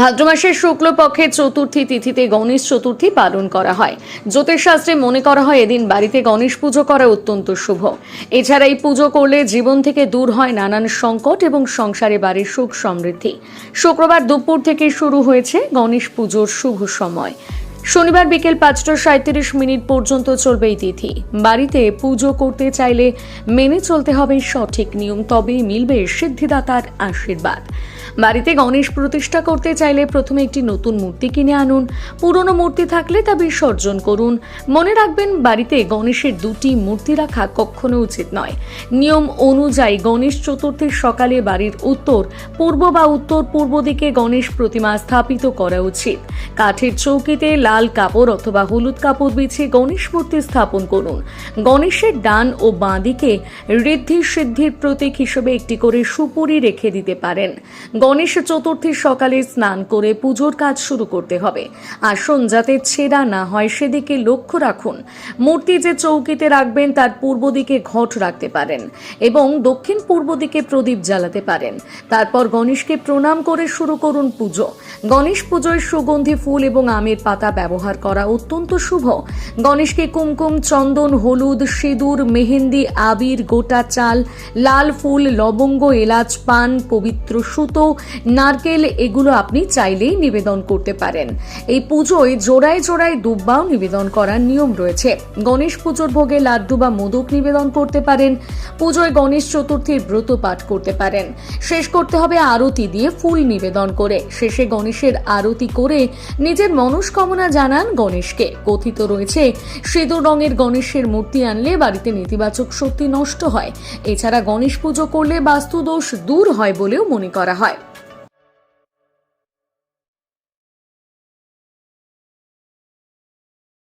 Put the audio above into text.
ভাদ্র মাসের শুক্লপক্ষের চতুর্থী তিথিতে গণেশ চতুর্থী পালন করা হয়। জ্যোতিষশাস্ত্রে মনে করা হয় এদিন বাড়িতে গণেশ পুজো করা অত্যন্ত শুভ। এছাড়া এই পুজো করলে জীবন থেকে দূর হয় নানান সংকট এবং সংসারে বাড়ির সুখ সমৃদ্ধি। শুক্রবার দুপুর থেকে শুরু হয়েছে গণেশ পুজোর শুভ সময়। শনিবার বিকেল পাঁচটা সাঁত্রিশ মিনিট পর্যন্ত চলবে এই তিথি। বাড়িতে পুজো করতে চাইলে মেনে চলতে হবে সঠিক নিয়ম তবেই মিলবে সিদ্ধিদাতার আশীর্বাদ। বাড়িতে গণেশ প্রতিষ্ঠা করতে চাইলে প্রথমে একটি নতুন মূর্তি কিনে আনুন। পুরনো মূর্তি থাকলে তা বিসর্জন করুন। মনে রাখবেন, বাড়িতে গণেশের দুটি মূর্তি রাখা কখনো উচিত নয়। নিয়ম অনুযায়ী গণেশ চতুর্থীর সকালে বাড়ির উত্তর, পূর্ব বা উত্তর পূর্ব দিকে গণেশ প্রতিমা স্থাপিত করা উচিত। কাঠের চৌকিতে কাপড় অথবা হলুদ কাপড় বিছিয়ে গণেশ মূর্তি স্থাপন করুন। গণেশের ডান ও বাঁ দিকে ঋদ্ধি সিদ্ধির প্রতীক হিসেবে একটি করে সুপুরি রেখে দিতে পারেন। গণেশ চতুর্থীর সকালে স্নান করে পুজোর কাজ শুরু করতে হবে। আসন যাতে ছেঁড়া না হয় সেদিকে লক্ষ্য রাখুন। মূর্তি যে চৌকিতে রাখবেন তার পূর্ব দিকে ঘট রাখতে পারেন এবং দক্ষিণ পূর্ব দিকে প্রদীপ জ্বালাতে পারেন। তারপর গণেশকে প্রণাম করে শুরু করুন পুজো। গণেশ পুজোয় সুগন্ধি, ফুল এবং আমের পাতা ব্যবহার করা অত্যন্ত শুভ। গণেশকে কুমকুম, চন্দন, হলুদ, সিঁদুর, মেহেন্দি, আবির, গোটা চাল, লাল ফুল, লবঙ্গ, এলাচ, পান, পবিত্র সুতো, নারকেল, এগুলো আপনি চাইলেই নিবেদন করতে পারেন। এই পুজোয় জোড়ায় জোড়ায় দুব্বাও নিবেদন করার নিয়ম রয়েছে। গণেশ পুজোর ভোগে লাড্ডু বা মোদক নিবেদন করতে পারেন। পুজোয় গণেশ চতুর্থীর ব্রত পাঠ করতে পারেন। শেষ করতে হবে আরতি দিয়ে ফুল নিবেদন করে। শেষে গণেশের আরতি করে নিজের মনস্কামনা জানান গণেশকে। কথিত রয়েছে সেদু রঙের গণেশের মূর্তি আনলে বাড়িতে নেতিবাচক শক্তি নষ্ট হয়। এছাড়া গণেশ পুজো করলে বাস্তুদোষ দূর হয় বলেও মনে করা হয়।